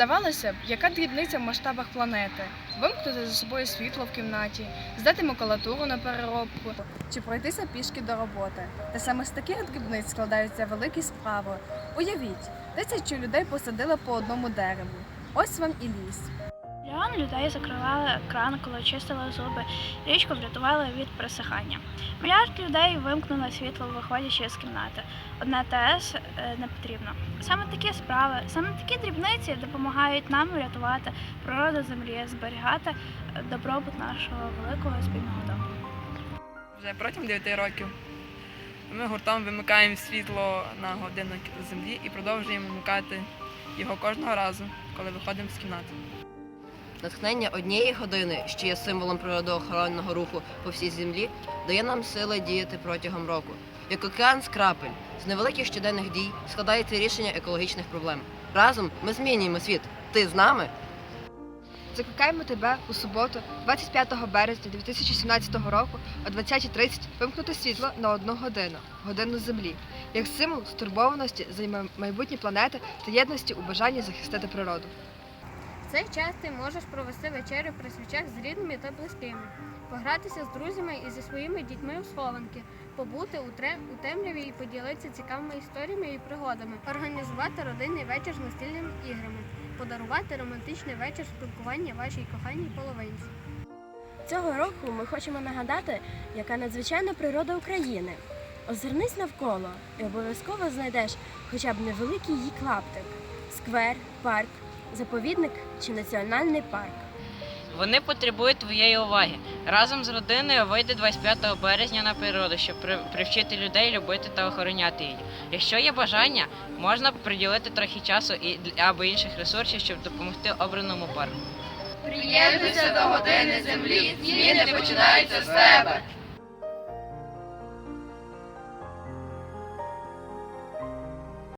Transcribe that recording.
Здавалося б, яка дрібниця в масштабах планети вимкнути за собою світло в кімнаті, здати макулатуру на переробку чи пройтися пішки до роботи. Та саме з таких дрібниць складаються великі справи. Уявіть, тисячу людей посадили по одному дереву. Ось вам і ліс. Мільйон людей закривали кран, коли чистили зуби, річку врятували від присихання. Мільярд людей вимкнули світло, виходячи з кімнати. Одна ТС е, не потрібно. Саме такі справи, саме такі дрібниці допомагають нам врятувати природу землі, зберігати е, добробут нашого великого спільного дому. Вже протягом 9 років ми гуртом вимикаємо світло на годинник землі і продовжуємо вмикати його кожного разу, коли виходимо з кімнати. Натхнення однієї години, що є символом природоохоронного руху по всій землі, дає нам сили діяти протягом року. Як океан з крапель, з невеликих щоденних дій складається рішення екологічних проблем. Разом ми змінюємо світ. Ти з нами? Закликаємо тебе у суботу, 25 березня 2017 року о 20.30 вимкнути світло на одну годину, годину землі, як символ стурбованості за май- майбутнє планети та єдності у бажанні захистити природу. Цей час ти можеш провести вечерю при свічах з рідними та близькими, погратися з друзями і зі своїми дітьми у схованки, побути у, у темряві і поділитися цікавими історіями і пригодами, організувати родинний вечір з настільними іграми, подарувати романтичний вечір спілкування вашій коханій половинці. Цього року ми хочемо нагадати, яка надзвичайна природа України. Озирнись навколо і обов'язково знайдеш хоча б невеликий її клаптик, сквер, парк, заповідник чи національний парк. Вони потребують твоєї уваги. Разом з родиною вийди 25 березня на природу, щоб при- привчити людей любити та охороняти її. Якщо є бажання, можна приділити трохи часу і для- або інших ресурсів, щоб допомогти обраному парку. Приєднуйся до години землі, зміни починаються з тебе.